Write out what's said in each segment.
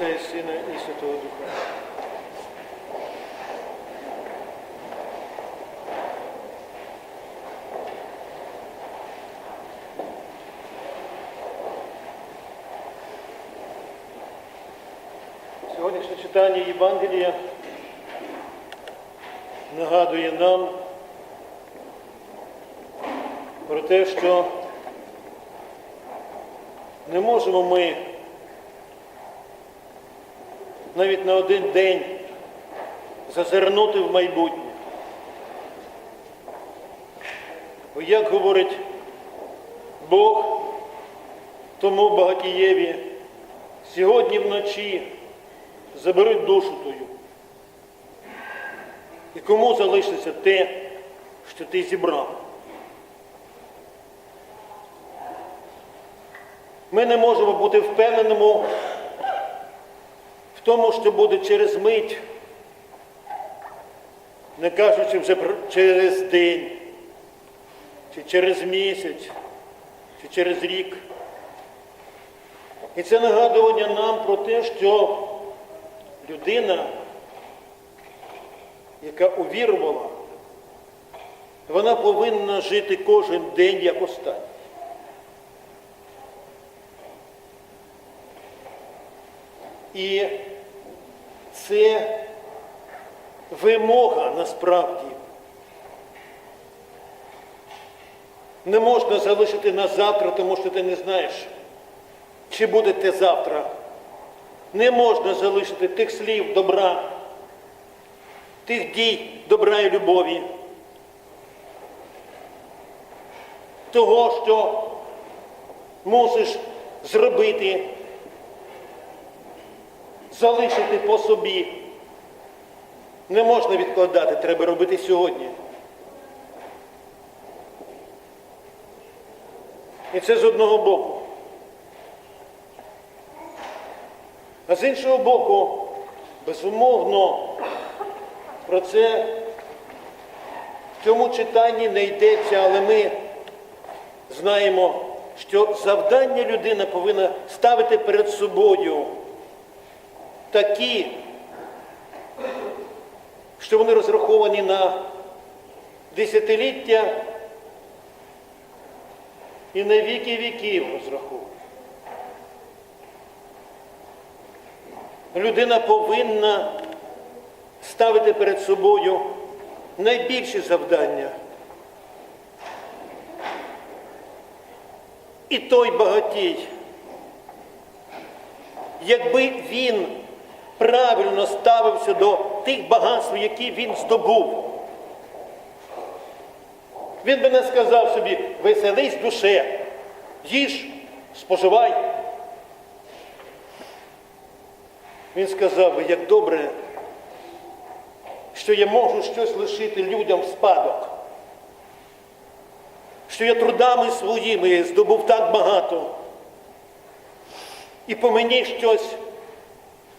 Отця і Сина і Святого Духа. Сьогоднішнє читання Євангелія нагадує нам про те, що не можемо ми навіть на один день зазирнути в майбутнє. Бо як говорить Бог тому багатієві, сьогодні вночі заберуть душу твою. І кому залишиться те, що ти зібрав? Ми не можемо бути впевненими тому, що буде через мить, не кажучи вже через день, чи через місяць, чи через рік. І це нагадування нам про те, що людина, яка увірувала, вона повинна жити кожен день як останній. І це вимога насправді. Не можна залишити на завтра, тому що ти не знаєш, чи буде те завтра. Не можна залишити тих слів добра, тих дій добра і любові, того, що мусиш зробити залишити по собі. Не можна відкладати, треба робити сьогодні. І це з одного боку. А з іншого боку, безумовно, про це в цьому читанні не йдеться, але ми знаємо, що завдання людина повинна ставити перед собою такі, що вони розраховані на десятиліття і на віки віків розраховані. Людина повинна ставити перед собою найбільші завдання. І той багатій, якби він правильно ставився до тих багатств, які він здобув. Він би не сказав собі, веселись душе, їж, споживай. Він сказав би, як добре, що я можу щось лишити людям в спадок, що я трудами своїми здобув так багато. І по мені щось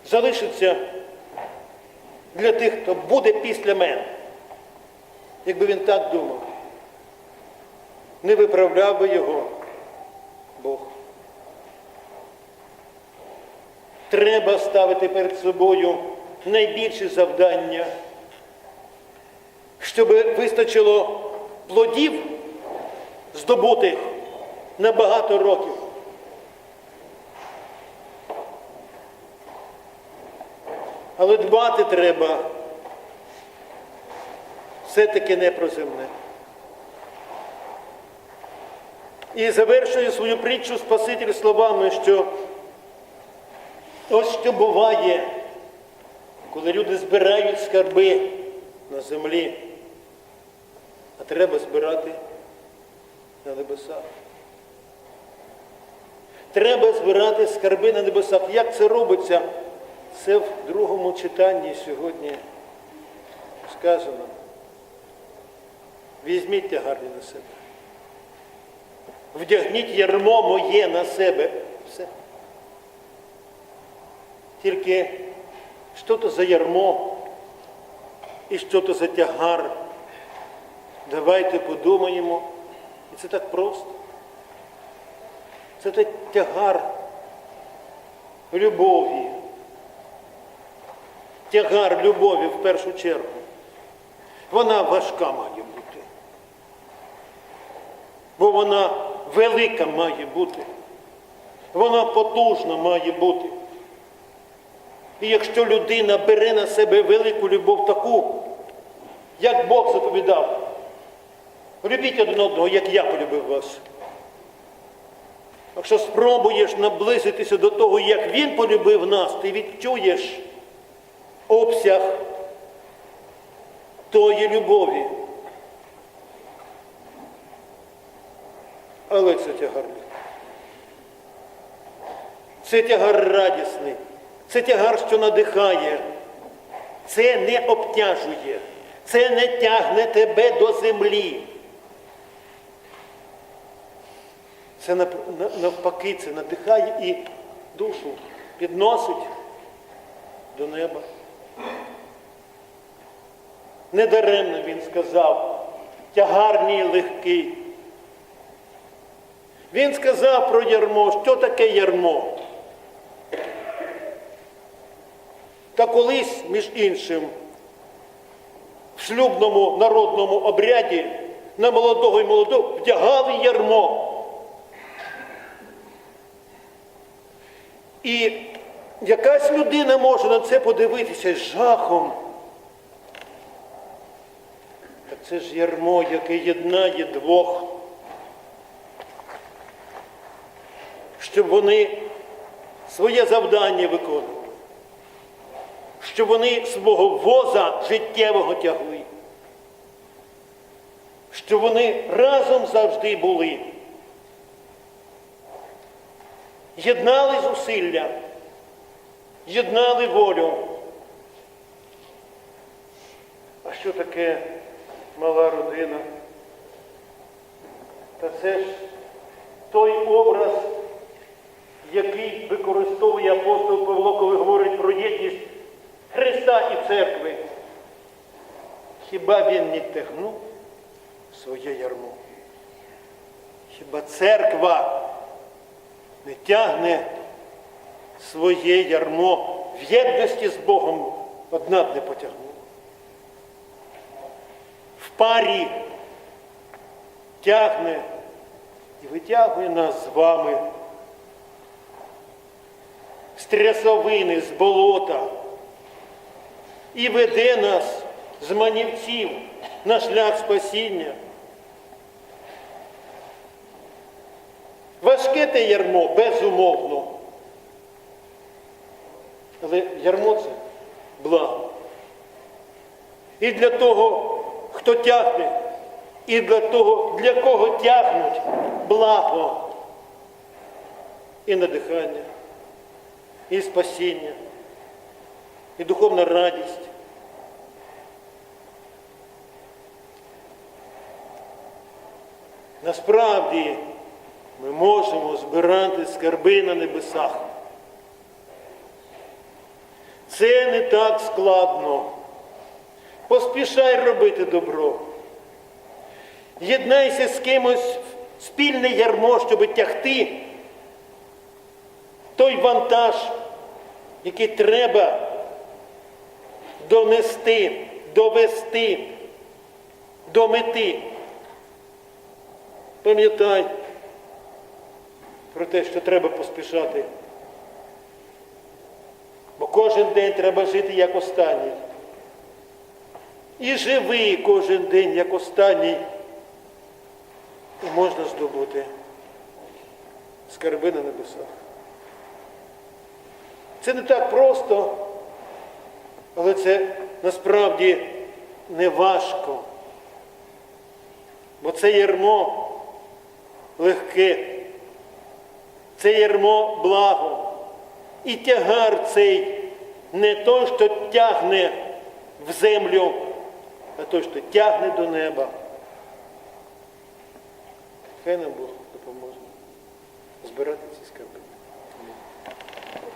залишиться для тих, хто буде після мене. Якби він так думав, не виправляв би його Бог. Треба ставити перед собою найбільші завдання, щоб вистачило плодів здобутих на багато років. Але дбати треба все-таки не про земне. І завершує свою притчу Спаситель словами, що ось що буває, коли люди збирають скарби на землі, а треба збирати на небесах. Треба збирати скарби на небесах. Як це робиться? Це в другому читанні сьогодні сказано. Візьміть тягарні на себе. Вдягніть ярмо моє на себе. Все. Тільки що то за ярмо і що то за тягар. Давайте подумаємо. І це так просто. Це той тягар любові, тягар любові в першу чергу. Вона важка має бути. Бо вона велика має бути. Вона потужна має бути. І якщо людина бере на себе велику любов таку, як Бог заповідав, любіть один одного, як я полюбив вас. Якщо спробуєш наблизитися до того, як Він полюбив нас, ти відчуєш обсяг тої любові. Але це тягар. Це тягар радісний, це тягар, що надихає, це не обтяжує, це не тягне тебе до землі. Це навпаки, це надихає і душу підносить до неба. Недаремно він сказав, тягар мій легкий. Він сказав про ярмо, що таке ярмо. Та колись, між іншим, в шлюбному народному обряді на молодого і молоду вдягали ярмо. І якась людина може на це подивитися з жахом. Так це ж ярмо, яке єднає двох, щоб вони своє завдання виконували, щоб вони свого воза життєвого тягли, щоб вони разом завжди були. Єднали зусилля, єднали волю. А що таке мала родина? Та це ж той образ, який використовує апостол Павло, коли говорить про єдність Христа і церкви. Хіба він не тягнув своє ярмо? Хіба церква не тягне своє ярмо в єдності з Богом одна не потягнула. В парі тягне і витягує нас з вами з трясовини, з болота і веде нас з манівців на шлях спасіння. Важке те ярмо, безумовно. Але ярмо це благо. І для того, хто тягне, і для того, для кого тягнуть благо і надихання, і спасіння, і духовна радість. Насправді ми можемо збирати скарби на небесах. Це не так складно. Поспішай робити добро. Єднайся з кимось в спільне ярмо, щоб тягти той вантаж, який треба донести, довести до мети. Пам'ятай про те, що треба поспішати. Бо кожен день треба жити як останній. І живи кожен день як останній. І можна здобути скарби на небесах. Це не так просто, але це насправді не важко. Бо це ярмо легке, це ярмо благо. І тягар цей не той, що тягне в землю, а той, що тягне до неба. Хай нам Бог допоможе збирати.